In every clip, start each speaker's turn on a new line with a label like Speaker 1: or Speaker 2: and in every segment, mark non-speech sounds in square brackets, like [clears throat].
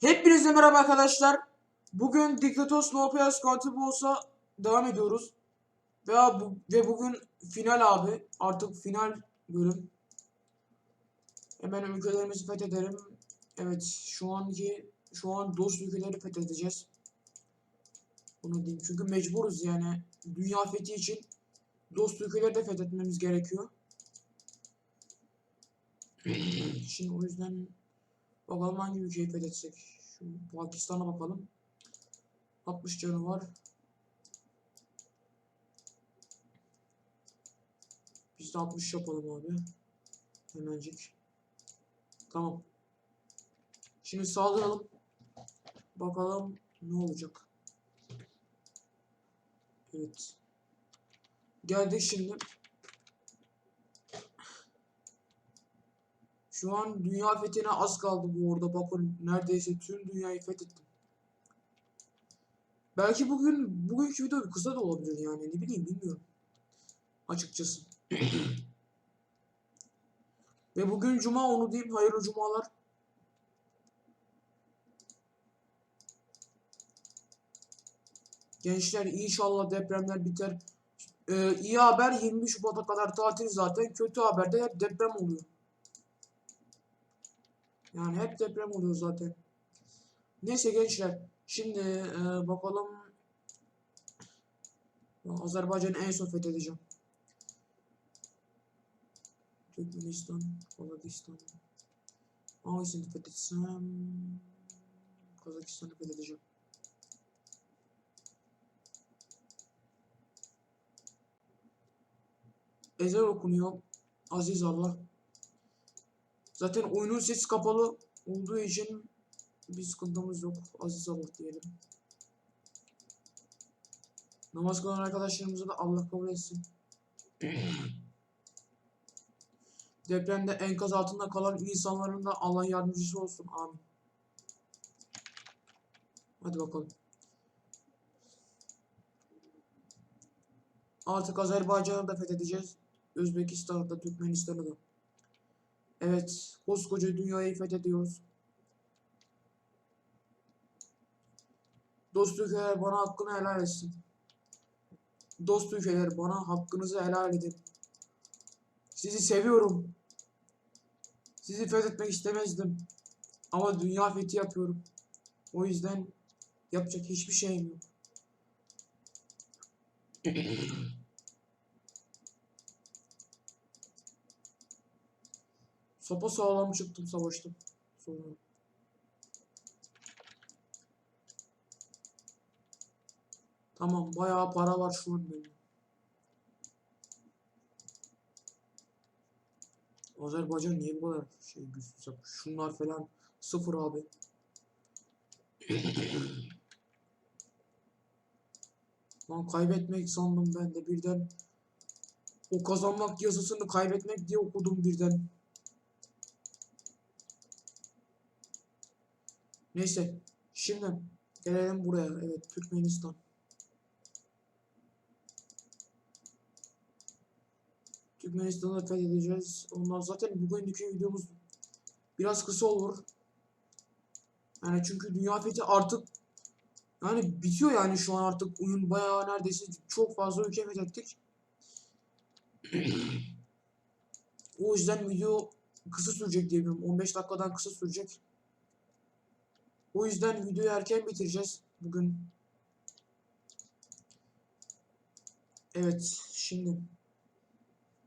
Speaker 1: Hepinize merhaba arkadaşlar. Bugün Diktatos No Players Contribuos'a devam ediyoruz. Ve, bu, ve bugün final abi. Artık final bölüm. Hemen ülkelerimizi fethedelim. Evet şu anki şu an dost ülkeleri fethedeceğiz. Bunu diyeyim. Çünkü mecburuz yani. Dünya fethi için dost ülkeleri de fethetmemiz gerekiyor. [clears throat] Şimdi o yüzden bakalım hangi ülkeyi fethetsek. Şu Pakistan'a bakalım. 60 canı var. Biz de 60 yapalım abi. Hemencik. Tamam. Şimdi saldıralım. Bakalım ne olacak. Evet. Geldik şimdi. Şu an dünya fethine az kaldı bu orada. Bakın neredeyse tüm dünyayı fethettim. Belki bugün bugünkü video kısa da olabilir yani. Ne bileyim bilmiyorum. Açıkçası. [clears throat] Ve bugün cuma onu diyeyim. Hayırlı cumalar. Gençler inşallah depremler biter. Ee, iyi haber 20 Şubat'a kadar tatil zaten. Kötü haber de hep deprem oluyor. Yani hep deprem oluyor zaten. Neyse gençler. Şimdi e, bakalım. Azerbaycan'ı en son fethedeceğim. Türkmenistan, Kazakistan. Hangisini fethetsem? Kazakistan'ı fethedeceğim. Ezel okunuyor. Aziz Allah. Zaten oyunun sesi kapalı olduğu için bir sıkıntımız yok. Aziz Allah diyelim. Namaz kılan arkadaşlarımızı da Allah kabul etsin. [clears throat] Depremde enkaz altında kalan insanların da Allah yardımcısı olsun. Amin. Hadi bakalım. Artık Azerbaycan'ı da fethedeceğiz. Özbekistan'ı da, Türkmenistan'ı da. Evet, koskoca dünyayı fethediyoruz. Dost ülkeler bana hakkını helal etsin. Dost ülkeler bana hakkınızı helal edin. Sizi seviyorum. Sizi fethetmek istemezdim. Ama dünya fethi yapıyorum. O yüzden yapacak hiçbir şeyim yok. [laughs] Sopa sağlam çıktım savaştım. Sonra. Tamam bayağı para var şu an benim. Azerbaycan niye bu kadar şey güçsüz? Şunlar falan sıfır abi. Lan kaybetmek sandım ben de birden. O kazanmak yazısını kaybetmek diye okudum birden. Neyse. Şimdi gelelim buraya. Evet Türkmenistan. Türkmenistan'ı fethedeceğiz. Ondan zaten bugünkü videomuz biraz kısa olur. Yani çünkü dünya fethi artık yani bitiyor yani şu an artık oyun bayağı neredeyse çok fazla ülke fethettik. [clears throat] o yüzden video kısa sürecek diye biliyorum. 15 dakikadan kısa sürecek. O yüzden videoyu erken bitireceğiz bugün. Evet şimdi.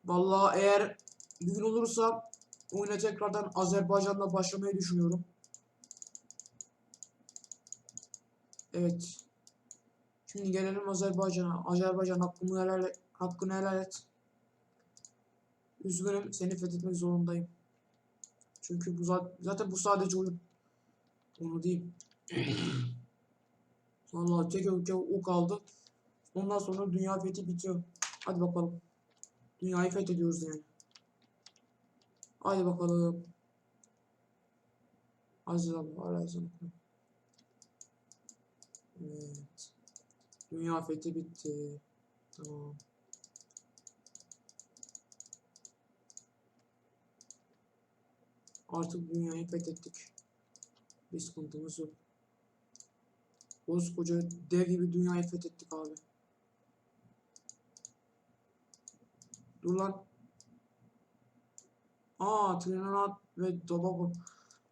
Speaker 1: Vallahi eğer bugün olursa oyuna tekrardan Azerbaycan'la başlamayı düşünüyorum. Evet. Şimdi gelelim Azerbaycan'a. Azerbaycan hakkımı helal et, hakkını helal et. Üzgünüm seni fethetmek zorundayım. Çünkü bu zaten bu sadece oyun. Onu diyeyim. Vallahi tek ülke o kaldı. Ondan sonra dünya fethi bitiyor. Hadi bakalım. Dünyayı fethediyoruz yani. Hadi bakalım. Aziz razı olsun. Evet. Dünya fethi bitti. Tamam. Artık dünyayı fethettik. Bir sıkıntımız yok. Koskoca dev gibi dünyayı fethettik abi. Dur lan. Aa Trinidad ve Tobago.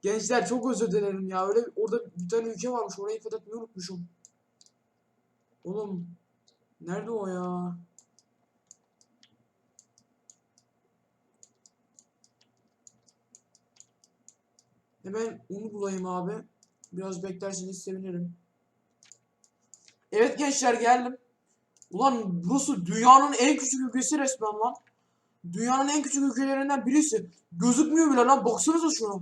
Speaker 1: Gençler çok özür dilerim ya. Öyle orada bir tane ülke varmış. Orayı fethetmeyi unutmuşum. Oğlum. Nerede o ya? Hemen onu bulayım abi. Biraz beklerseniz sevinirim. Evet gençler geldim. Ulan burası dünyanın en küçük ülkesi resmen lan. Dünyanın en küçük ülkelerinden birisi. Gözükmüyor bile lan. Baksanıza şuna.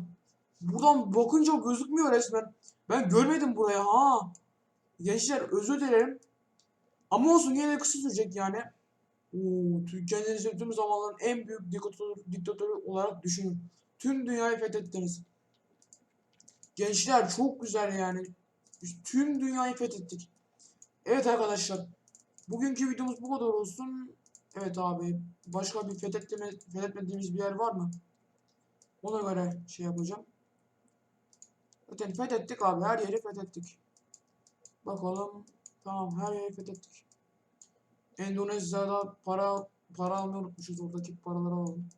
Speaker 1: Buradan bakınca gözükmüyor resmen. Ben görmedim buraya ha. Gençler özür dilerim. Ama olsun yine de kısa sürecek yani. Oo, kendinizi tüm zamanların en büyük diktatörü, diktatörü olarak düşünün. Tüm dünyayı fethettiniz. Gençler çok güzel yani. Biz tüm dünyayı fethettik. Evet arkadaşlar. Bugünkü videomuz bu kadar olsun. Evet abi. Başka bir fethetme, fethetmediğimiz bir yer var mı? Ona göre şey yapacağım. Zaten fethettik abi. Her yeri fethettik. Bakalım. Tamam her yeri fethettik. Endonezya'da para para almayı unutmuşuz. Oradaki paraları alalım.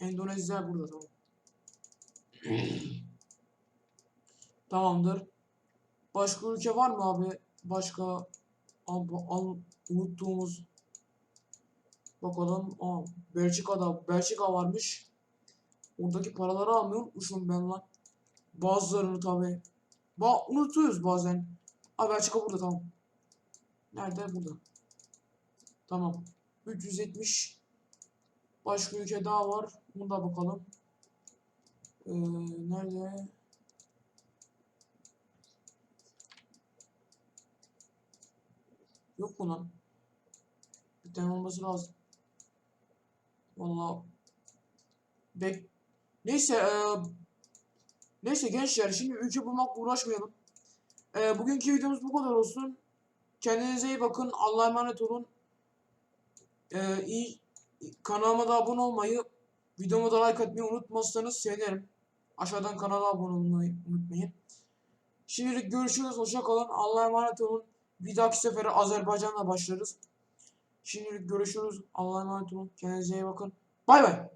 Speaker 1: Endonezya burada tamam. [clears throat] Tamamdır. Başka ülke var mı abi? Başka al, al unuttuğumuz bakalım. Aa, Belçika'da Belçika varmış. Oradaki paraları almayı unutmuşum ben lan. Bazılarını tabi. Ba unutuyoruz bazen. Aa Belçika burada tamam. Nerede? Burada. Tamam. 370 Başka ülke daha var. Buna da bakalım. Ee, nerede? Yok lan? Bir tane olması lazım. Vallahi bek Neyse eee Neyse gençler şimdi ülke bulmakla uğraşmayalım. Eee bugünkü videomuz bu kadar olsun. Kendinize iyi bakın. Allah'a emanet olun. Eee iyi kanalıma da abone olmayı, videoma da like atmayı unutmazsanız sevinirim. Aşağıdan kanala abone olmayı unutmayın. Şimdilik görüşürüz. Hoşça kalın. Allah'a emanet olun. Bir dahaki sefere Azerbaycan'la başlarız. Şimdilik görüşürüz. Allah'a emanet olun. Kendinize iyi bakın. Bay bay.